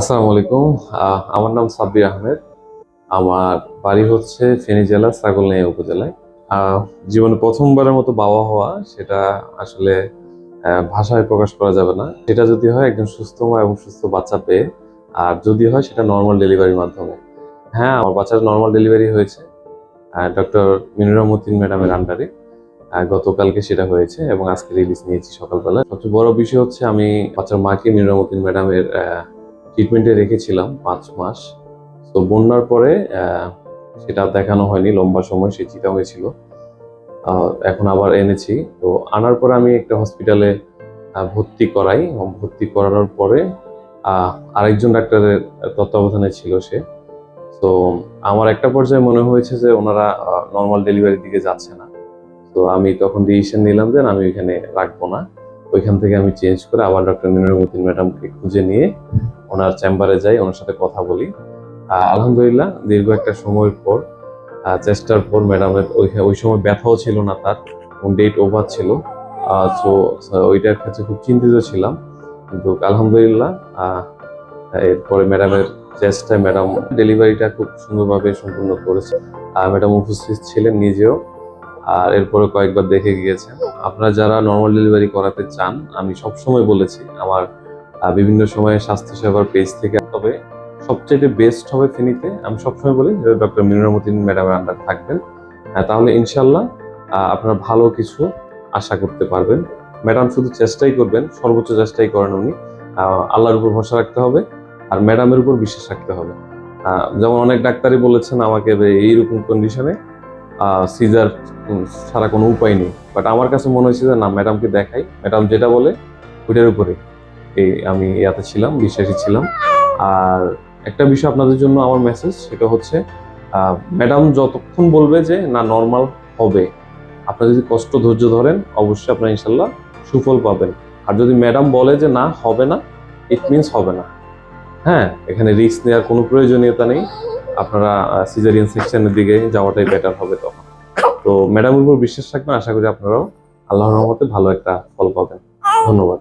আসসালামু আলাইকুম। আমার নাম সাব্বির আহমেদ। আমার বাড়ি হচ্ছে ফেনী জেলা ছাগলনাইয়া উপজেলায়। জীবনে প্রথমবারের মতো বাবা হওয়া, সেটা আসলে ভাষায় প্রকাশ করা যাবে না। সেটা যদি হয় একজন সুস্থ মা এবং সুস্থ বাচ্চা পেয়ে, আর যদি হয় সেটা নর্মাল ডেলিভারির মাধ্যমে। হ্যাঁ আমার বাচ্চার নর্মাল ডেলিভারি হয়েছে ডক্টর মিনুরামুদ্দিন ম্যাডামের আন্ডারে গতকালকে সেটা হয়েছে এবং আজকে রিলিজ নিয়েছি সকালবেলা। সবচেয়ে বড় বিষয় হচ্ছে আমি বাচ্চার মাকে মিনুরামুদ্দিন ম্যাডামের ট্রিটমেন্টে রেখেছিলাম পাঁচ মাস। তো বন্যার পরে সেটা দেখানো হয়নি, লম্বা সময় সে চিতা হয়েছিল। এখন আবার এনেছি। তো আনার পরে আমি একটা হসপিটালে ভর্তি করাই। ভর্তি করানোর পরে আরেকজন ডাক্তারের তত্ত্বাবধানে ছিল সে। তো আমার একটা পর্যায়ে মনে হয়েছে যে ওনারা নর্মাল ডেলিভারির দিকে যাচ্ছে না। তো আমি তখন ডিসিশন নিলাম যে আমি ওইখানে রাখব না। ওইখান থেকে আমি চেঞ্জ করে আবার ডক্টর মিনুরমতিন ম্যাডামকে খুঁজে নিয়ে ওনার চেম্বারে যাই, ওনার সাথে কথা বলি। আলহামদুলিল্লাহ, দীর্ঘ একটা সময়ের পর চেষ্টার পর ম্যাডামের ওই ওই সময় ব্যথাও ছিল না তার ডেট ওভার ছিল। সো ওইটার কাছে খুব চিন্তিত ছিলাম। কিন্তু আলহামদুলিল্লাহ এরপরে ম্যাডামের চেষ্টায় ম্যাডাম ডেলিভারিটা খুব সুন্দরভাবে সম্পূর্ণ করেছে। আর ম্যাডাম উপস্থিত ছিলেন নিজেও, আর এরপরে কয়েকবার দেখে গিয়েছেন। আপনারা যারা নর্মাল ডেলিভারি করাতে চান, আমি সবসময় বলেছি, আমার বিভিন্ন সময়ে স্বাস্থ্যসেবার পেজ থেকে, তবে সবচেয়ে বেস্ট হবে ফেনীতে, আমি সবসময় বলি ডক্টর মিনুরামতিন ম্যাডামের আন্ডার থাকবেন। তাহলে ইনশাল্লাহ আপনারা ভালো কিছু আশা করতে পারবেন। ম্যাডাম শুধু চেষ্টাই করবেন, সর্বোচ্চ চেষ্টাই করেন উনি। আল্লাহর উপর ভরসা রাখতে হবে, আর ম্যাডামের উপর বিশ্বাস রাখতে হবে। যেমন অনেক ডাক্তারই বলেছেন আমাকে এইরকম কন্ডিশনে সিজার ছাড়া কোনো উপায় নেই। বাট আমার কাছে মনে হয়েছে যে না ম্যাডামকে দেখাই। ম্যাডাম যেটা বলে, ওইটার উপরে। এই আমি ইয়াতে ছিলাম, বিশ্বাসী ছিলাম। আর একটা বিষয় আপনাদের জন্য আমার মেসেজ সেটা হচ্ছে ম্যাডাম যতক্ষণ বলবে যে, না নর্মাল হবে। আপনারা যদি কষ্ট, ধৈর্য ধরেন, অবশ্যই আপনারা ইনশাল্লাহ সুফল পাবেন। আর যদি ম্যাডাম বলে যে, না, হবে না ইট মিনস হবে না। হ্যাঁ এখানে রিস্ক নেওয়ার কোনো প্রয়োজনীয়তা নেই। আপনারা সিজারিয়ান সেকশনের দিকে যাওয়াটাই বেটার হবে তখন। তো ম্যাডামের উপর বিশ্বাস রাখবেন, আশা করি আপনারাও আল্লাহর রহমতে ভালো একটা ফল পাবেন। ধন্যবাদ।